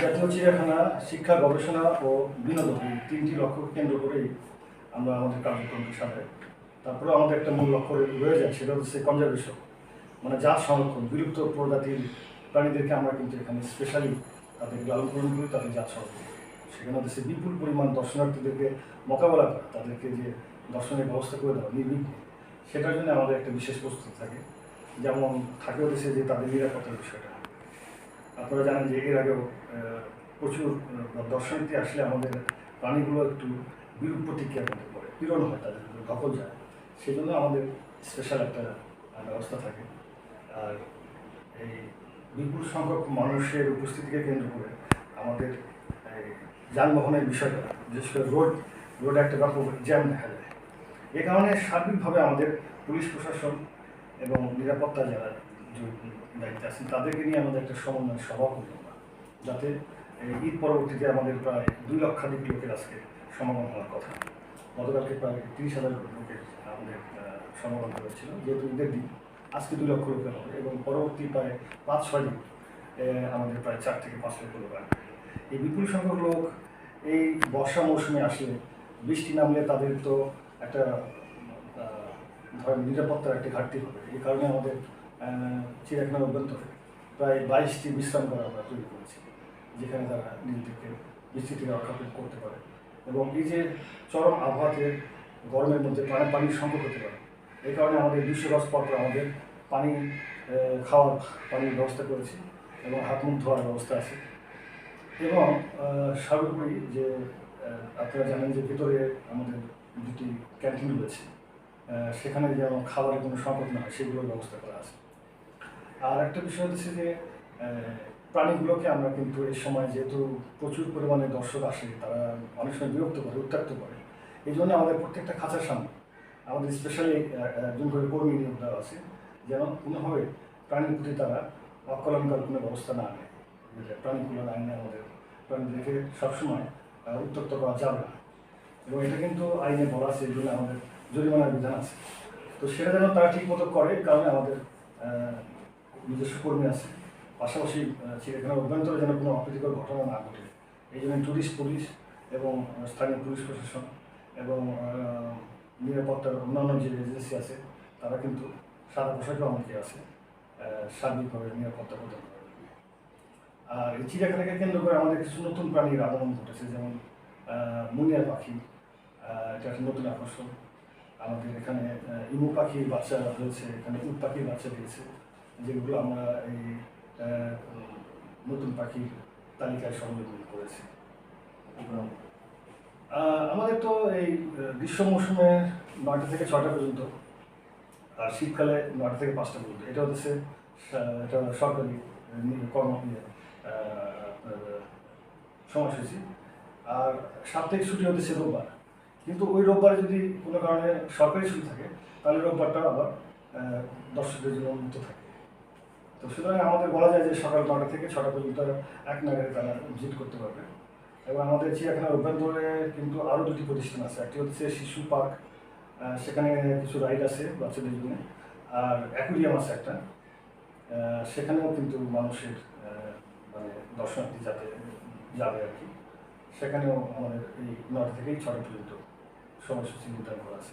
জাতীয় চিড়িয়াখানা, শিক্ষা, গবেষণা ও বিনোদন তিনটি লক্ষ্যকে কেন্দ্র করেই আমরা আমাদের কার্যক্রমকে সাজাই। তারপরে আমাদের একটা মূল লক্ষ্য রয়ে যায়, সেটা হচ্ছে কনজারভেশন মানে জাত সংরক্ষণ, বিলুপ্ত প্রজাতির প্রাণীদেরকে আমরা কিন্তু এখানে স্পেশালি তাদের লালন পালন করি, তাদের জাত সংরক্ষণ। সেখানে হচ্ছে বিপুল পরিমাণ দর্শনার্থীদেরকে মোকাবেলা করা, তাদেরকে যে দর্শনের ব্যবস্থা করে দেওয়া, নির্বিঘ্নে। সেটার জন্য আমাদের একটা বিশেষ প্রস্তুতি থাকে। যেমন থাকে হচ্ছে যে তাদের নিরাপত্তার বিষয়টা। আপনারা জানেন যে এর আগেও প্রচুর দর্শনার্থী আসলে আমাদের প্রাণীগুলো একটু বিরূপ প্রতিক্রিয়া করতে পারে পীড়ন হয় তাদের দখল যায়। সেই জন্য আমাদের স্পেশাল একটা ব্যবস্থা থাকে। আর এই বিপুল সংখ্যক মানুষের উপস্থিতিকে কেন্দ্র করে আমাদের যানবাহনের বিষয়টা, বিশেষ করে রোড, রোডে একটা ব্যাপক জ্যাম দেখা যায়। এ কারণে সার্বিকভাবে আমাদের পুলিশ প্রশাসন এবং নিরাপত্তা যারা দায়িত্বে আছেন তাদেরকে নিয়ে আমাদের একটা সমন্বয় সভা আমরা। যাতে ঈদ পরবর্তীতে আমাদের প্রায় দুই লক্ষাধিক লোকের আজকে সমাগম হওয়ার কথা। গতকালকে প্রায় তিরিশ হাজার লোকের আমাদের সমাগম হয়েছিল, যেহেতু ঈদের দিন। আজকে দুই লক্ষ লোকের হবে এবং পরবর্তী প্রায় পাঁচ, ছয় দিন আমাদের প্রায় চার থেকে পাঁচ লক্ষ লোক আসবে। এই বিপুল সংখ্যক লোক এই বর্ষা মৌসুমে আসলে বৃষ্টি নামলে তাদের তো একটা ধরেন নিরাপত্তার একটি ঘাটতি হবে। এই কারণে আমাদের চিড়িয়াখানার অভ্যন্তরে প্রায় বাইশটি বিশ্রাম করা আমরা তৈরি করেছি, যেখানে তারা নিজেদেরকে বৃষ্টি থেকে রক্ষা করতে পারে। এবং এই যে চরম আবহাওয়াতে গরমের মধ্যে পানি, পানির সংকট হতে পারে এই কারণে আমাদের দুশো গজ পর পর আমাদের পানি খাওয়ার পানির ব্যবস্থা করেছি এবং হাত মুখ ধোয়ার ব্যবস্থা আছে। এবং সর্বোপরি যে আপনারা জানেন যে ভিতরে আমাদের দুটি ক্যান্টিন রয়েছে সেখানে যেন খাবারের কোনো সংকট না হয়, সেগুলোর ব্যবস্থা করা আছে। আর একটা বিষয় হচ্ছে যে প্রাণীগুলোকে আমরা কিন্তু এই সময় যেহেতু প্রচুর পরিমাণে দর্শক আসে, তারা অনেক সময় বিরক্ত করে, উত্ত্যক্ত করে। এই জন্য আমাদের প্রত্যেকটা খাঁচার সামনে আমাদের স্পেশালি একজন করে কর্মী নিয়োগ দেওয়া আছে, যেন কোনোভাবে প্রাণীর প্রতি তারা অকলঙ্কার কোনো ব্যবস্থা না নেয়। প্রাণীগুলো আইনে আমাদের প্রাণীদেরকে সবসময় উত্তক্ত করা যাবে না। এবং এটা কিন্তু আইনে বলা আছে, এই জন্য আমাদের জরিমানার বিধান আছে। তো সেটা যেন তারা ঠিক মতো করে কারণে আমাদের নিজস্ব কর্মী আছে। পাশাপাশি চিড়িয়াখানার অভ্যন্তরে যেন কোনো অপ্রীতিকর ঘটনা না ঘটে। এই জন্য টুরিস্ট পুলিশ এবং স্থানীয় পুলিশ প্রশাসন এবং নিরাপত্তার অন্যান্য যে এজেন্সি আছে, তারা কিন্তু সারা পোশাকে অনেকে আছে সার্বিকভাবে নিরাপত্তা প্রদান করে আর এই চিড়িয়াখানাকে কেন্দ্র করে আমাদের কিছু নতুন প্রাণীর আগমন ঘটেছে, যেমন মুনিয়া পাখি। এটা একটা নতুন আকর্ষণ। আমাদের এখানে ইমু পাখির বাচ্চা হয়েছে এখানে উট পাখির বাচ্চা দিয়েছে যেগুলো আমরা এই নতুন পাখির তালিকায় সংযোজন করেছি। আমাদের তো এই গ্রীষ্ম মৌসুমে নয়টা থেকে ছয়টা পর্যন্ত আর শীতকালে নয়টা থেকে পাঁচটা পর্যন্ত। এটা হচ্ছে এটা সরকারি কর্ম সময়সূচি। আর সাপ্তাহিক ছুটি হচ্ছে রোববার। কিন্তু ওই রোববারে যদি কোনো কারণে সরকারি ছুটি থাকে, তাহলে রোববারটা আবার দর্শকদের জন্য উন্মুক্ত থাকে। তো সুতরাং আমাদের বলা যায় যে সকাল নটা থেকে ছটা পর্যন্ত এক নাগারে তারা ভিজিট করতে পারবে। এবং আমাদের চিড়িয়াখানার অভ্যন্তরে কিন্তু আরও দুটি প্রতিষ্ঠান আছে। একটি হচ্ছে শিশু পার্ক সেখানে কিছু রাইড আছে বাচ্চাদের জন্য। আর অ্যাকুরিয়াম আছে একটা। সেখানেও কিন্তু মানুষের মানে দর্শনার্থী যাতে যাবে আর কি। সেখানেও আমাদের এই নটা থেকেই ছটা পর্যন্ত সময়সূচি নির্ধারণ করা আছে।